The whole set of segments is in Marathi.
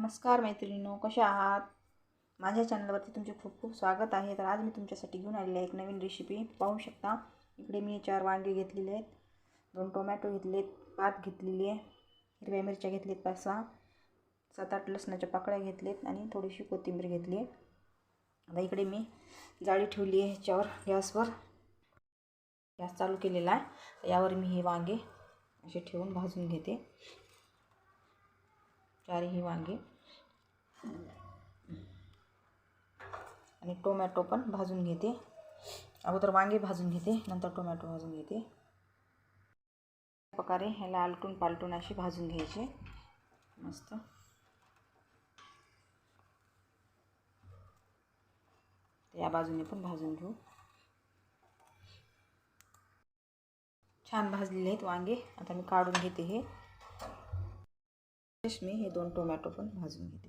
नमस्कार मैत्रिणींनो कशा आहात? माझ्या चॅनलवरती तुमचे खूप खूप स्वागत आहे. तर आज मी तुमच्यासाठी घेऊन आलेली आहे एक नवीन रेसिपी पाहू शकता इकडे मी चार वांगे घेतलेले आहेत. दोन टोमॅटो घेतलेत पात घेतलेली आहे. हिरव्या मिरच्या घेतलेत पाच सहा सात आठ लसणाच्या पाकळ्या घेतलेत आणि थोडीशी कोथिंबीर घेतली आहे. आता इकडे मी जाळी ठेवली आहे ह्याच्यावर गॅसवर. गॅस चालू केलेला आहे. यावर मी हे वांगे असे ठेवून भाजून घेते. चारही वांगे. आणि टोमॅटो पण भाजून घेते. अगोदर वांगे भाजून घेते नंतर टोमॅटो भाजून घेते. प्रकारे ह्याला आलटून पालटून अशी भाजून घ्यायचे. मस्त. या बाजूने पण भाजून घेऊ. छान भाजलेले आहेत वांगे. आता मी काढून घेते हे. मी हे दोन टोमॅटो पण भाजून घेते.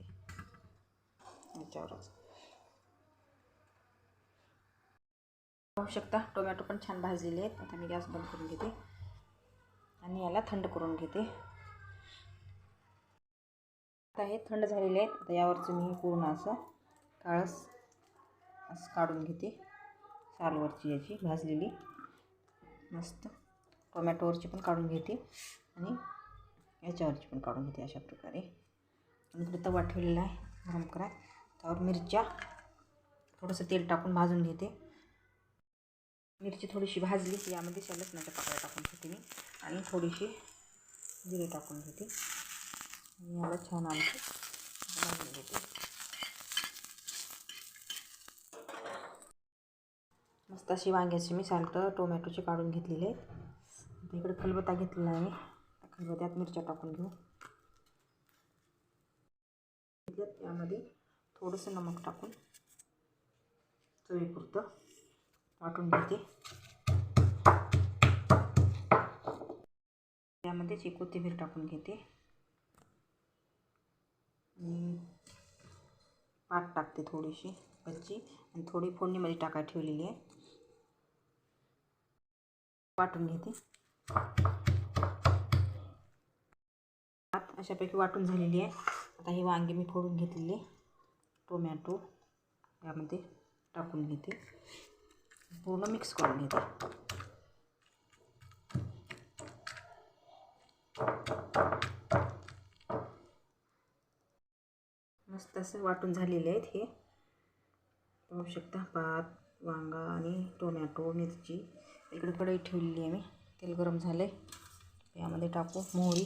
याच्यावरच पाहू शकता टोमॅटो पण छान भाजलेले आहेत. आता मी गॅस बंद करून घेते. आणि याला थंड करून घेते. आता हे थंड झालेले आहेत. आता यावरचं मी पूर्ण असं काळस असं काढून घेते. सालवरची याची भाजलेली. मस्त. टोमॅटोवरची पण काढून घेते. आणि याच्यावरची पण काढून घेते अशा प्रकारे. आणि इकडे तवा ठेवलेला आहे गरम करा त्यावर मिरच्या थोडंसं तेल टाकून भाजून घेते. मिरची थोडीशी भाजली की यामध्ये त्या लसणाच्या पाकळ्या टाकून घेते मी. आणि थोडीशी जिरे टाकून घेते. आणि याला छान आमची भाजून घेते. मस्त अशी वांग्याची मी सालतं टोमॅटोची काढून घेतलेली आहेत. इकडे खलबत्ता घेतलेला आहे. मी म्हणजे खलबत्त्यात मिरच्या टाकून घेऊ. यामध्ये थोडंसं नमक टाकून चवीपुरतं वाटून घेते. यामध्येच एक कोथिंबीर टाकून घेते. आणि पाट टाकते थोडीशी कच्ची आणि थोडी फोडणीमध्ये टाकाय ठेवलेली आहे. वाटून घेते. अशापैकी वाटून झालेली आहे. आता ही वांगे मी फोडून घेतलेली टोमॅटो यामध्ये टाकून घेते. पूर्ण मिक्स करून घेते. मस्त असं वाटून झालेले आहेत हे. पाहू शकता भात वांगा आणि टोमॅटो मिरची. इकडे कढई ठेवलेली आहे मी. तेल गरम झालं आहे यामध्ये टाकू मोहरी.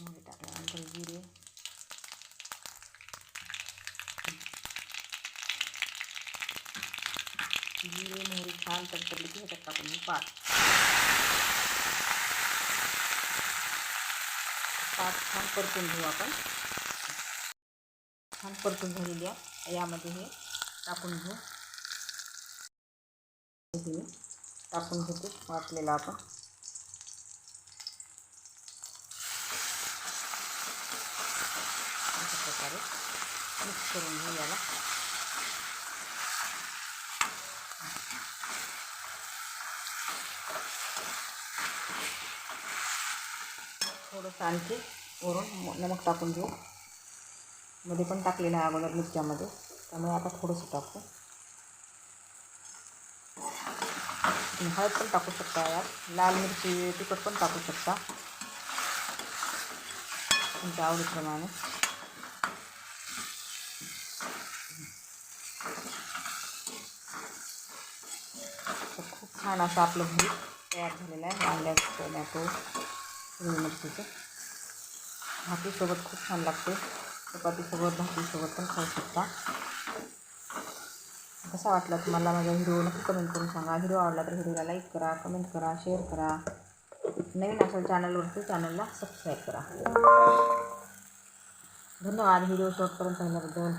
मोहरी टाकल्यानंतर जिरे जिरे मोहरी छान तडतडली की ह्याच्यात टाकून मी पात पात छान परतून घेऊ आपण छान परतून झालेली आहे यामध्ये हे टाकून घेऊ हे टाकून घेते वाटलेलं आपण अशा प्रकारे मिक्स करून घेऊ याला. थोडंसं आणखी वरून नमक टाकून घेऊ. मध्ये पण टाकलेलं आहे अगोदर मिरच्यामध्ये. त्यामुळे आता थोडंसं टाकू. हळद पण टाकू शकता यात लाल मिरची तिखट पण टाकू शकता. तुमच्या आवडीप्रमाणे खूप छान असं आपलं घरी तयार झालेलं आहे. वांग्याचं टोमॅटो हिरवी मिरचीचं. भाकरीसोबत खूप छान लागते. चपातीसोबत भाकरीसोबत पण खाऊ शकता. कसा वाटला तुम्हाला माझा व्हिडिओ? नक्की कमेंट करून सांगा. व्हिडिओ आवडला तर व्हिडिओला लाईक करा कमेंट करा शेअर करा. नवीन असेल चॅनलवरती चॅनलला सबस्क्राईब करा. धन्यवाद. व्हिडिओ शॉर्ट करून पाहिल्याबद्दल.